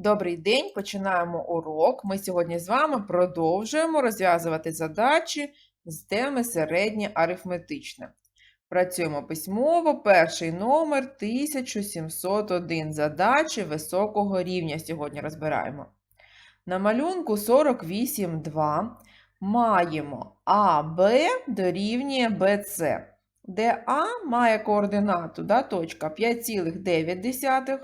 Добрий день, починаємо урок. Ми сьогодні з вами продовжуємо розв'язувати задачі з теми середнє арифметичне. Працюємо письмово. Перший номер 1701. Задачі високого рівня сьогодні розбираємо. На малюнку 48.2 маємо АБ дорівнює БЦ, де А має координату да, точка 5,9.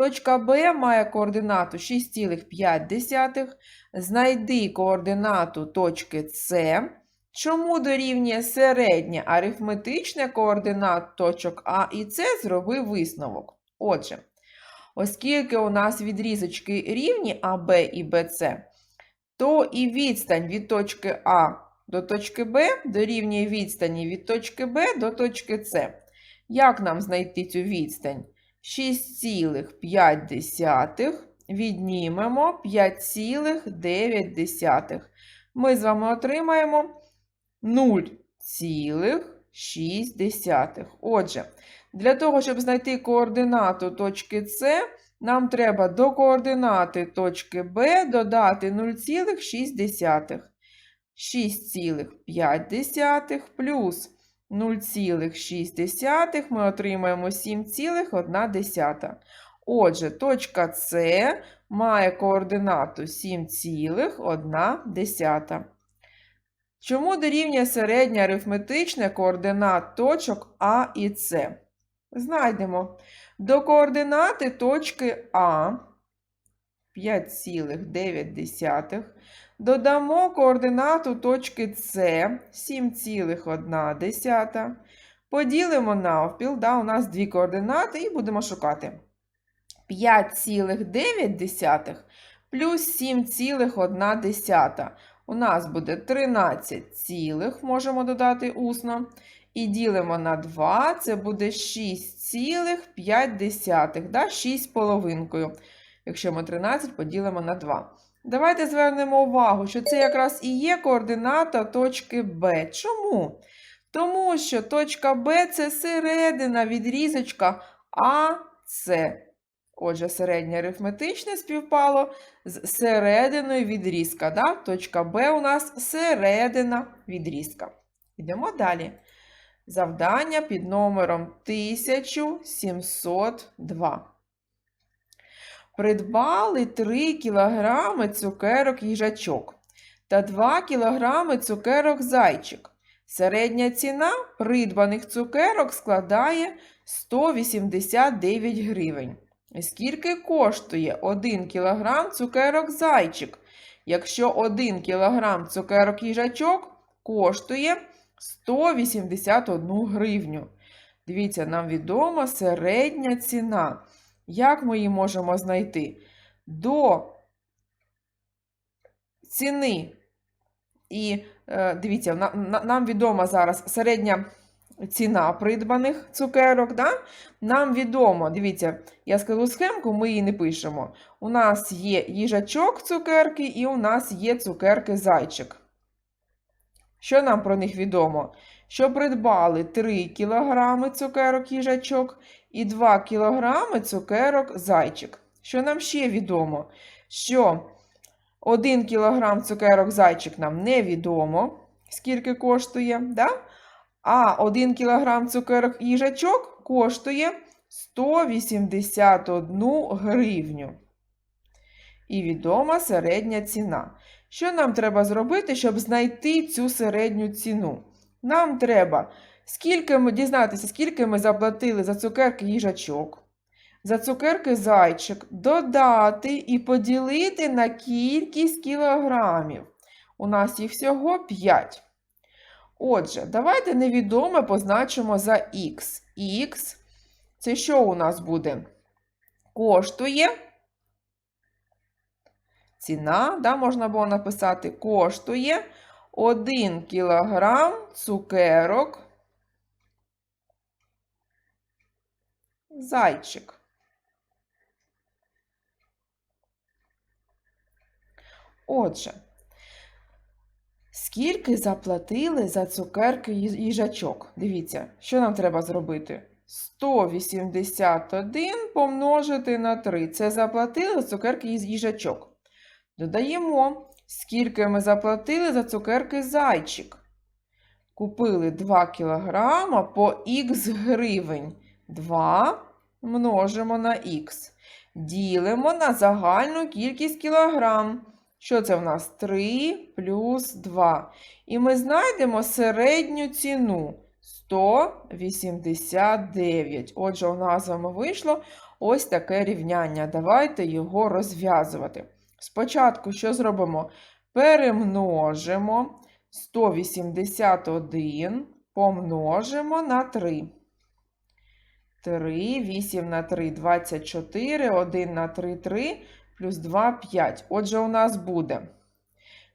Точка Б має координату 6,5. Знайди координату точки С. Чому дорівнює середнє арифметичне координат точок А і С, зроби висновок. Отже, оскільки у нас відрізочки рівні АБ і БЦ, то і відстань від точки А до точки Б дорівнює відстані від точки Б до точки С. Як нам знайти цю відстань? 6,5 віднімемо 5,9. Ми з вами отримаємо 0,6. Отже, для того, щоб знайти координату точки С, нам треба до координати точки Б додати 0,6. 6,5 плюс 0,6 ми отримаємо 7,1. Отже, точка С має координату 7,1. Чому дорівнює середнє арифметичне координат точок А і С? Знайдемо. До координати точки А 5,9. Додамо координату точки С 7,1. Поділимо навпіл, да, у нас дві координати, і будемо шукати. 5,9 плюс 7,1. У нас буде 13, цілих, можемо додати усно. І ділимо на 2, це буде 6,5, да, 6 половинкою. Якщо ми 13 поділимо на 2. Давайте звернемо увагу, що це якраз і є координата точки Б. Чому? Тому що точка Б це середина відрізочка АС. Отже, середнє арифметичне співпало з серединою відрізка. Да? Точка Б у нас середина відрізка. Йдемо далі. Завдання під номером 1702. Придбали 3 кг цукерок їжачок та 2 кг цукерок зайчик. Середня ціна придбаних цукерок складає 189 гривень. Скільки коштує 1 кг цукерок зайчик? Якщо 1 кг цукерок їжачок коштує 181 гривню. Дивіться, нам відома середня ціна. Як ми її можемо знайти? До ціни. І е, дивіться, на, на, нам відома зараз середня ціна придбаних цукерок. Да? Нам відомо, дивіться, я скажу схемку, ми її не пишемо. У нас є їжачок цукерки, і у нас є цукерки зайчик. Що нам про них відомо? Що придбали 3 кг цукерок їжачок і 2 кг цукерок зайчик. Що нам ще відомо? Що 1 кг цукерок зайчик нам невідомо, скільки коштує. Да? А 1 кг цукерок їжачок коштує 181 гривню. І відома середня ціна. Що нам треба зробити, щоб знайти цю середню ціну? Нам треба скільки ми, дізнатися, скільки ми заплатили за цукерки їжачок, за цукерки зайчик, додати і поділити на кількість кілограмів. У нас їх всього 5. Отже, давайте невідоме позначимо за х. Х це що у нас буде? Коштує. Ціна, да, можна було написати, коштує 1 кілограм цукерок зайчик. Отже, скільки заплатили за цукерки їжачок? Дивіться, що нам треба зробити? 181 помножити на 3. Це заплатили за цукерки їжачок. Додаємо, скільки ми заплатили за цукерки зайчик. Купили 2 кілограма по х гривень. 2 множимо на х. Ділимо на загальну кількість кілограм. Що це в нас? 3 плюс 2. І ми знайдемо середню ціну 189. Отже, у нас з вами вийшло ось таке рівняння. Давайте його розв'язувати. Спочатку що зробимо? Перемножимо 181 помножимо на 3. 3, 8 на 3, 24, 1 на 3, 3, плюс 2, 5. Отже, у нас буде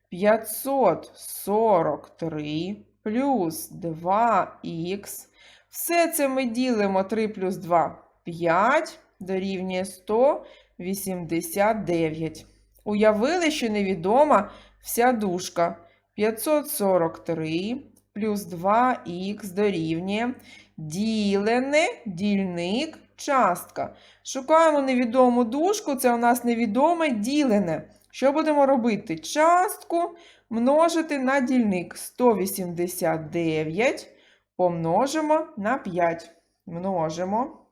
543 плюс 2х. Все це ми ділимо 3 плюс 2 5 дорівнює 189. Уявили, що невідома вся дужка. 543 плюс 2х дорівнює ділене, дільник, частка. Шукаємо невідому дужку, це у нас невідоме ділене. Що будемо робити? Частку множити на дільник 189 помножимо на 5. Множимо.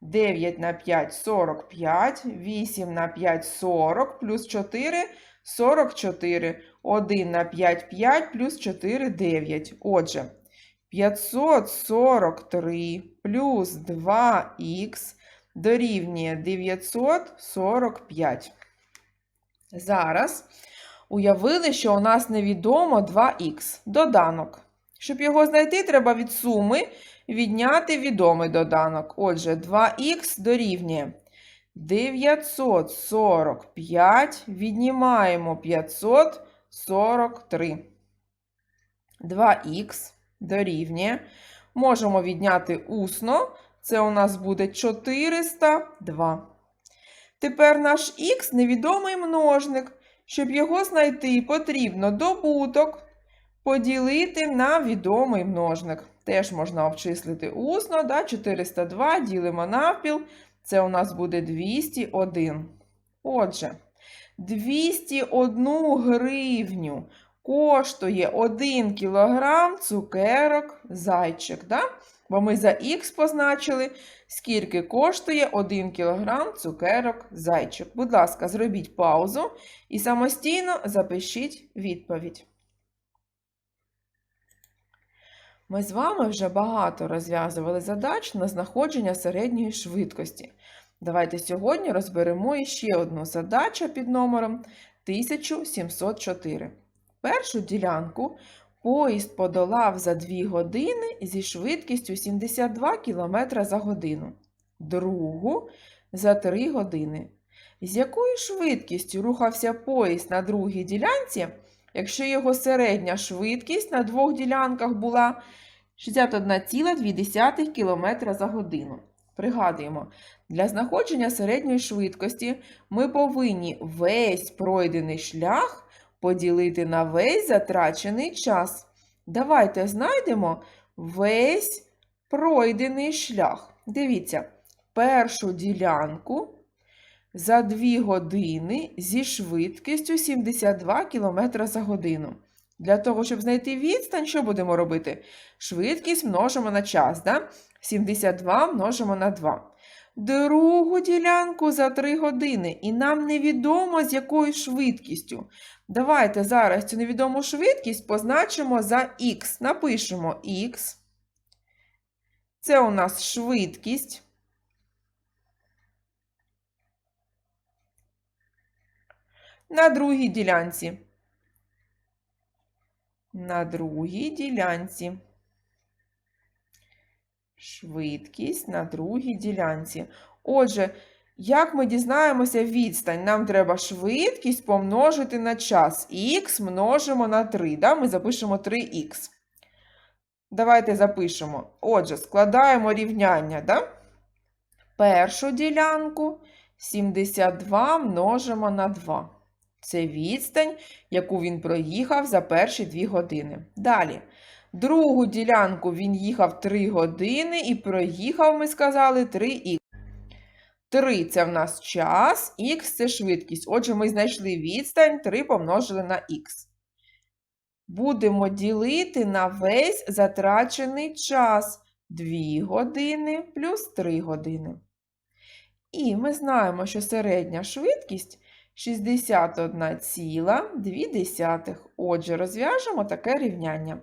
9 на 5 45, 8 на 5 40, плюс 4 44. 1 на 5 5 плюс 4 9. Отже, 543 плюс 2х дорівнює 945. Зараз уявили, що у нас невідомо 2х. Доданок. Щоб його знайти, треба від суми відняти відомий доданок. Отже, 2х дорівнює 945, віднімаємо 543. 2х дорівнює. Можемо відняти усно. Це у нас буде 402. Тепер наш х невідомий множник. Щоб його знайти, потрібно добуток поділити на відомий множник. Теж можна обчислити усно. Да? 402 ділимо навпіл. Це у нас буде 201. Отже, 201 гривню коштує 1 кілограм цукерок зайчик. Да? Бо ми за х позначили, скільки коштує 1 кілограм цукерок зайчик. Будь ласка, зробіть паузу і самостійно запишіть відповідь. Ми з вами вже багато розв'язували задач на знаходження середньої швидкості. Давайте сьогодні розберемо іще одну задачу під номером 1704. Першу ділянку поїзд подолав за 2 години зі швидкістю 72 км за годину. Другу за 3 години. З якою швидкістю рухався поїзд на другій ділянці, якщо його середня швидкість на двох ділянках була 61,2 км за годину. Пригадуємо, для знаходження середньої швидкості ми повинні весь пройдений шлях поділити на весь затрачений час. Давайте знайдемо весь пройдений шлях. Дивіться, першу ділянку за 2 години зі швидкістю 72 км за годину. Для того, щоб знайти відстань, що будемо робити? Швидкість множимо на час. Да? 72 множимо на 2. Другу ділянку за 3 години. І нам невідомо, з якою швидкістю. Давайте зараз цю невідому швидкість позначимо за х. Напишемо х. Це у нас швидкість. На другій ділянці. На другій ділянці. Швидкість на другій ділянці. Отже, як ми дізнаємося відстань? Нам треба швидкість помножити на час. Х множимо на 3. Да? Ми запишемо 3х. Давайте запишемо. Отже, складаємо рівняння. Да? Першу ділянку 72 множимо на 2. Це відстань, яку він проїхав за перші 2 години. Далі. Другу ділянку він їхав 3 години і проїхав, ми сказали, 3х. 3 це в нас час, х це швидкість. Отже, ми знайшли відстань 3 помножили на х. Будемо ділити на весь затрачений час 2 години плюс 3 години. І ми знаємо, що середня швидкість 61,2. Отже, розв'яжемо таке рівняння.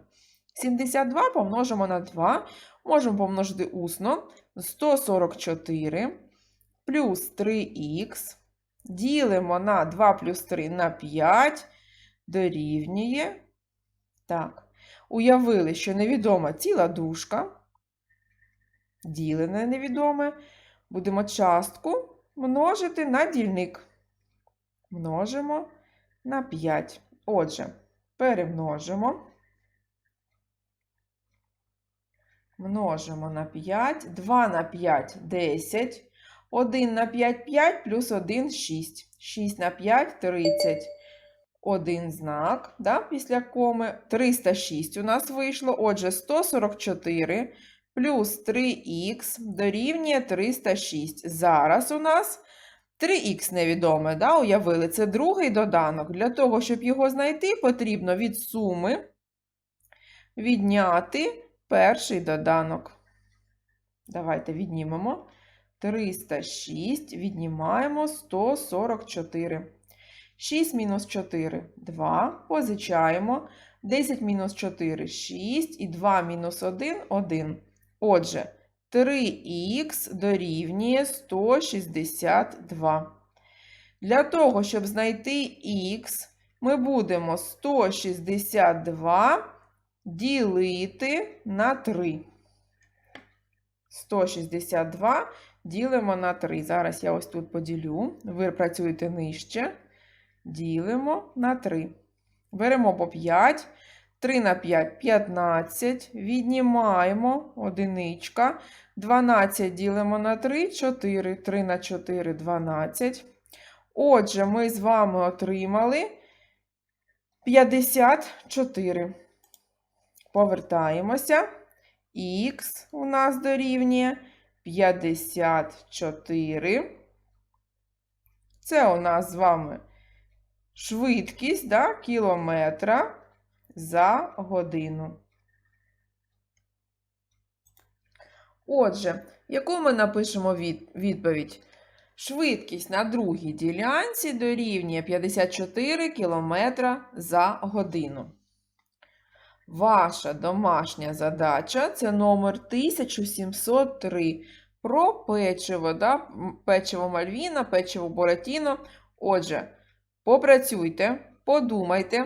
72 помножимо на 2, можемо помножити усно 144 плюс 3х. Ділимо на 2 плюс 3 на 5, дорівнює. Так, уявили, що невідома ціла дужка. Ділене невідоме. Будемо частку множити на дільник. Множимо на 5. Отже, перемножимо. Множимо на 5. 2 на 5 – 10. 1 на 5 – 5 плюс 1 – 6. 6 на 5 – 30. Один знак да, після коми. 306 у нас вийшло. Отже, 144 плюс 3х дорівнює 306. Зараз у нас 3х невідоме, да, уявили, це другий доданок. Для того, щоб його знайти, потрібно від суми відняти перший доданок. Давайте віднімемо. 306, віднімаємо 144. 6 мінус 4 – 2. Позичаємо. 10 мінус 4 – 6. І 2 мінус 1 – 1. Отже, 3х дорівнює 162. Для того, щоб знайти х, ми будемо 162 ділити на 3. 162 ділимо на 3. Зараз я ось тут поділю. Ви працюєте нижче. Ділимо на 3. Беремо по 5. 3 на 5 – 15. Віднімаємо одиничка. 12 ділимо на 3 – 4. 3 на 4 – 12. Отже, ми з вами отримали 54. Повертаємося. Х у нас дорівнює 54. Це у нас з вами швидкість да, кілометра за годину. Отже, яку ми напишемо від, відповідь? Швидкість на другій ділянці дорівнює 54 км за годину. Ваша домашня задача це номер 1703 про печиво, да? печиво Мальвіна, печиво Боратіно. Отже, попрацюйте, подумайте,